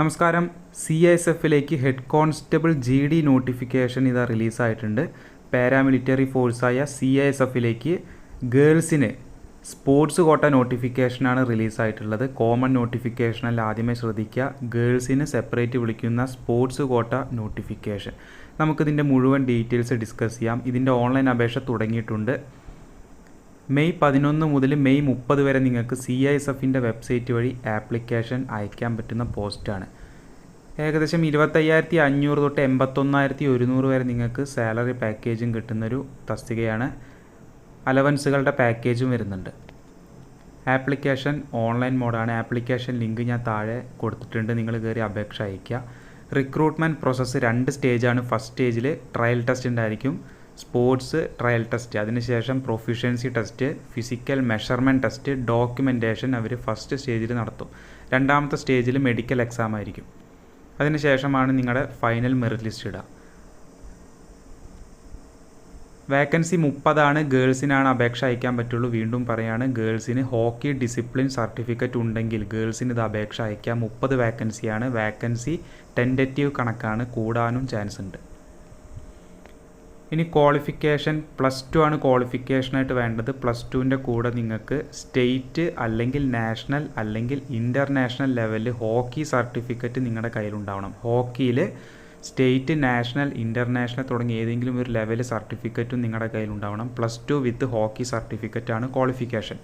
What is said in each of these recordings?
നമസ്കാരം. C S എഫിലേക്ക് head constable G D notification ഇതാ റിലീസായിട്ടുണ്ട് പാരാമിലിറ്ററി ഫോഴ്സായ സി എസ് എഫിലേക്ക് ഗേൾസിന് സ്പോർട്സ് കോട്ട നോട്ടിഫിക്കേഷനാണ് റിലീസായിട്ടുള്ളത് കോമൺ നോട്ടിഫിക്കേഷനല്ല ആദ്യമേ ശ്രദ്ധിക്കുക. ഗേൾസിന് സെപ്പറേറ്റ് വിളിക്കുന്ന സ്പോർട്സ് കോട്ട നോട്ടിഫിക്കേഷൻ നമുക്കിതിന്റെ മുഴുവൻ ഡീറ്റെയിൽസ് ഡിസ്കസ് ചെയ്യാം. ഇതിന്റെ ഓൺലൈൻ അപേക്ഷ തുടങ്ങിയിട്ടുണ്ട്. മെയ് പതിനൊന്ന് മുതൽ മെയ് മുപ്പത് വരെ നിങ്ങൾക്ക് സി ഐ എസ് എഫിന്റെ വെബ്സൈറ്റ് വഴി ആപ്ലിക്കേഷൻ അയക്കാൻ പറ്റുന്ന പോസ്റ്റാണ്. ഏകദേശം ഇരുപത്തയ്യായിരത്തി അഞ്ഞൂറ് തൊട്ട് എൺപത്തൊന്നായിരത്തി ഒരുന്നൂറ് വരെ നിങ്ങൾക്ക് സാലറി പാക്കേജും കിട്ടുന്നൊരു തസ്തികയാണ്. അലവൻസുകളുടെ പാക്കേജും വരുന്നുണ്ട്. ആപ്ലിക്കേഷൻ ഓൺലൈൻ മോഡാണ്. ആപ്ലിക്കേഷൻ ലിങ്ക് ഞാൻ താഴെ കൊടുത്തിട്ടുണ്ട്. നിങ്ങൾ കയറി അപേക്ഷ അയയ്ക്കുക. റിക്രൂട്ട്മെന്റ് പ്രോസസ്സ് രണ്ട് സ്റ്റേജാണ്. ഫസ്റ്റ് സ്റ്റേജിൽ ട്രയൽ ടെസ്റ്റ് ഉണ്ടായിരിക്കും. Sports trial test. അതിനുശേഷം proficiency test physical measurement test documentation അവർ ഫസ്റ്റ് സ്റ്റേജിൽ നടത്തും. രണ്ടാമത്തെ സ്റ്റേജിൽ മെഡിക്കൽ എക്സാം ആയിരിക്കും. അതിനുശേഷമാണ് നിങ്ങളുടെ ഫൈനൽ മെറിറ്റ് ലിസ്റ്റ് ഇടുക വേക്കൻസി മുപ്പതാണ് ഗേൾസിനാണ് അപേക്ഷ അയക്കാൻ പറ്റുള്ളൂ. വീണ്ടും പറയാണ് ഗേൾസിന് ഹോക്കി ഡിസിപ്ലിൻ സർട്ടിഫിക്കറ്റ് ഉണ്ടെങ്കിൽ ഗേൾസിന് ഇത് അപേക്ഷ അയക്കാം. മുപ്പത് വേക്കൻസിയാണ്. വേക്കൻസി ടെന്ററ്റീവ് കണക്കാണ് കൂടാനും ചാൻസ് ഉണ്ട് ഇനി ക്വാളിഫിക്കേഷൻ പ്ലസ് ടു ആണ് ക്വാളിഫിക്കേഷനായിട്ട് വേണ്ടത്. പ്ലസ് ടുവിന്റെ കൂടെ നിങ്ങൾക്ക് സ്റ്റേറ്റ് അല്ലെങ്കിൽ നാഷണൽ അല്ലെങ്കിൽ ഇന്റർനാഷണൽ ലെവലിൽ ഹോക്കി സർട്ടിഫിക്കറ്റ് നിങ്ങളുടെ കയ്യിലുണ്ടാവണം. ഹോക്കിയിൽ സ്റ്റേറ്റ് നാഷണൽ ഇന്റർനാഷണൽ തുടങ്ങി ഏതെങ്കിലും ഒരു ലെവൽ സർട്ടിഫിക്കറ്റും നിങ്ങളുടെ കയ്യിലുണ്ടാവണം. Plus two with hockey certificate ആണ് ക്വാളിഫിക്കേഷൻ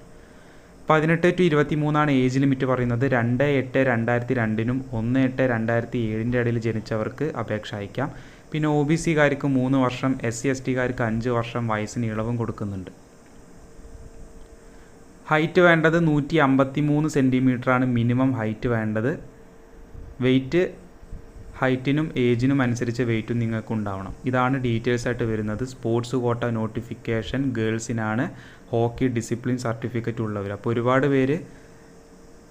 പതിനെട്ട് ടു ഇരുപത്തി മൂന്നാണ് ഏജ് ലിമിറ്റ് പറയുന്നത്. രണ്ട് എട്ട് രണ്ടായിരത്തി രണ്ടിനും ഒന്ന് എട്ട് രണ്ടായിരത്തി ഏഴിന്റെ ഇടയിൽ ജനിച്ചവർക്ക് അപേക്ഷ അയക്കാം. പിന്നെ ഒ ബി സിക്കാർക്ക് മൂന്ന് വർഷം എസ് സി എസ് ടിക്കാർക്ക് അഞ്ച് വർഷം വയസ്സിന് ഇളവും കൊടുക്കുന്നുണ്ട്. ഹൈറ്റ് വേണ്ടത് നൂറ്റി അമ്പത്തി മൂന്ന് സെന്റിമീറ്ററാണ് മിനിമം ഹൈറ്റ് വേണ്ടത്. വെയിറ്റ് ഹൈറ്റിനും ഏജിനും അനുസരിച്ച് വെയിറ്റും നിങ്ങൾക്ക് ഉണ്ടാവണം ഇതാണ് ഡീറ്റെയിൽസ് ആയിട്ട് വരുന്നത്. സ്പോർട്സ് കോട്ട നോട്ടിഫിക്കേഷൻ ഗേൾസിനാണ് ഹോക്കി ഡിസിപ്ലിൻ സർട്ടിഫിക്കറ്റ് ഉള്ളവർ അപ്പോൾ ഒരുപാട് പേര്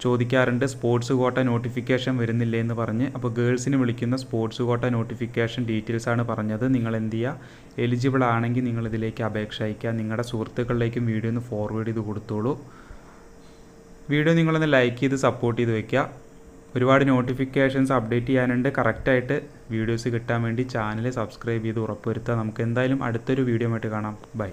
ചോദിക്കാറുണ്ട് സ്പോർട്സ് കോട്ട നോട്ടിഫിക്കേഷൻ വരുന്നില്ലേ എന്ന് പറഞ്ഞ്. അപ്പോൾ ഗേൾസിന് വിളിക്കുന്ന സ്പോർട്സ് കോട്ട നോട്ടിഫിക്കേഷൻ ഡീറ്റെയിൽസ് ആണ് പറഞ്ഞത്. നിങ്ങൾ എന്ത് ചെയ്യുക എലിജിബിൾ ആണെങ്കിൽ നിങ്ങൾ ഇതിലേക്ക് അപേക്ഷ അയക്കുക നിങ്ങളുടെ സുഹൃത്തുക്കളിലേക്കും വീഡിയോ ഒന്ന് ഫോർവേഡ് ചെയ്ത് കൊടുത്തോളൂ. വീഡിയോ നിങ്ങളൊന്ന് ലൈക്ക് ചെയ്ത് സപ്പോർട്ട് ചെയ്ത് വയ്ക്കുക ഒരുപാട് നോട്ടിഫിക്കേഷൻസ് അപ്ഡേറ്റ് ചെയ്യാനുണ്ട്. കറക്റ്റായിട്ട് വീഡിയോസ് കിട്ടാൻ വേണ്ടി ചാനൽ സബ്സ്ക്രൈബ് ചെയ്ത് ഉറപ്പുവരുത്തുക. നമുക്ക് എന്തായാലും അടുത്തൊരു വീഡിയോ ആയിട്ട് കാണാം. ബൈ.